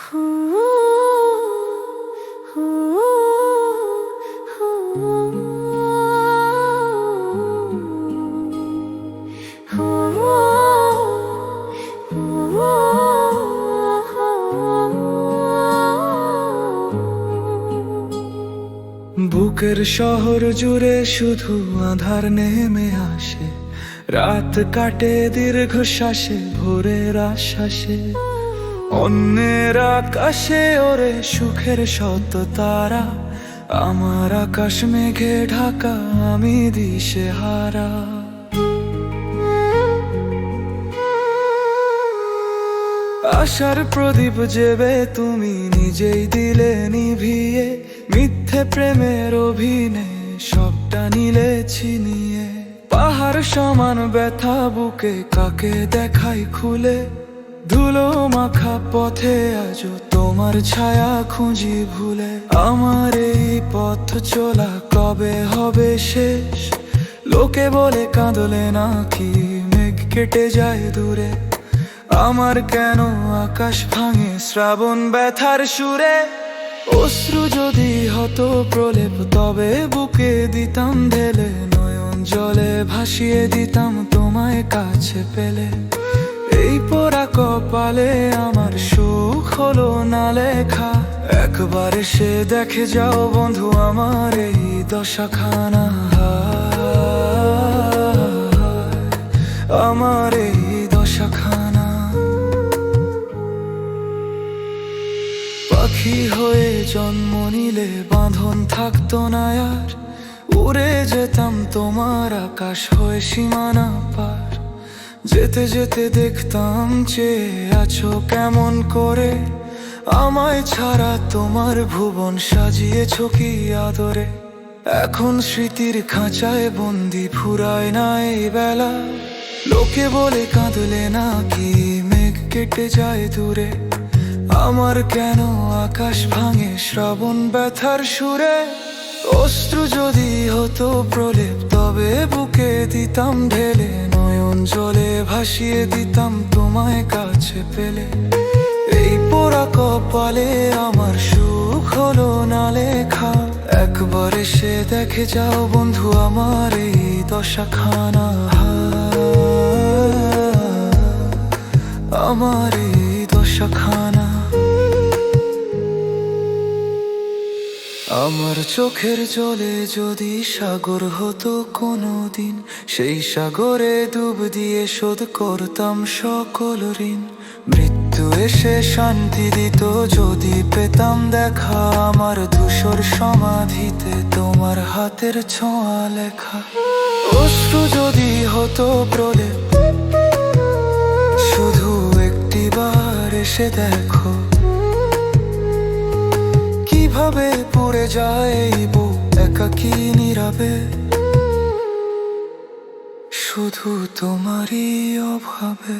বুকের শহর জুড়ে শুধু আধার নেমে আসে। রাত কাটে দীর্ঘ শ্বাসে ভোরের আশ্বাসে। অন্যের আকাশে ওরে সুখের শত তারা, আমার আকাশ মেঘে ঢাকা, আমি দিশে হারা। আশার প্রদীপ জেবে তুমি নিজেই দিলে নিভিয়ে, মিথ্যে প্রেমের অভিনয় সবটা নিলে ছিনিয়ে। পাহাড় সমান ব্যথা বুকে কাকে দেখাই খুলে? ধুলো মাখা পথে আজ তোমার ছায়া খুঁজি ভুলে। আমার এই পথ চলা কবে হবে শেষ? লোকে বলে কাঁদলে নাকি মেঘ কেটে যায় দূরে। আমার কেন আকাশ ভাঙে শ্রাবণ ব্যথার সুরে? অশ্রু যদি হতো প্রলেপ, তবে বুকে দিতাম ঢেলে, নয়ন জলে ভাসিয়ে দিতাম তোমায় কাছে পেলে। এই পোড়া কপালে আমার সুখ হলো না লেখা। একবার সে দেখে যাও বন্ধু, আমার এই দশাখানা আমার এই দশাখানা। পাখি হয়ে জন্ম নিলে বাঁধন থাকতো না আর। উড়ে যেতাম তোমার আকাশ হয়ে সীমানা পার। যেতে যেতে দেখতাম চেয়ে আছো কেমন করে। আমায় ছাড়া তোমার ভুবন সাজিয়েছ কি আদরে? এখন স্মৃতির খাঁচায় বন্দি ফুরায় না এই বেলা। লোকে বলে কাঁদলে নাকি মেঘ কেটে যায় দূরে। আমার কেন আকাশ ভাঙে শ্রাবণ ব্যথার সুরে? অশ্রু যদি হতো প্রলেপ, তবে বুকে দিতাম ঢেলে জলে ভাসিয়ে দিতাম তোমায় কাছে পেলে। এই পোড়া কপালে আমার সুখ হলো না লেখা। একবার এসে দেখে যাও বন্ধু, আমার এই দশাখানা আমার এই দশাখানা আমার চোখের জলে যদি সাগর হতো কোনো দিন সেই সাগরে ডুব দিয়ে শোধ করতাম সকল ঋণ। মৃত্যু এসে শান্তি দিত যদি পেতাম দেখা, আমার ধূসর সমাধিতে তোমার হাতের ছোঁয়া লেখা। অশ্রু যদি হতো প্রলেপ, শুধু একটিবার এসে দেখো। কীভাবে পড়ে যায় এই বুক একাকি নীরবে? শুধু তোমারই অভাবে।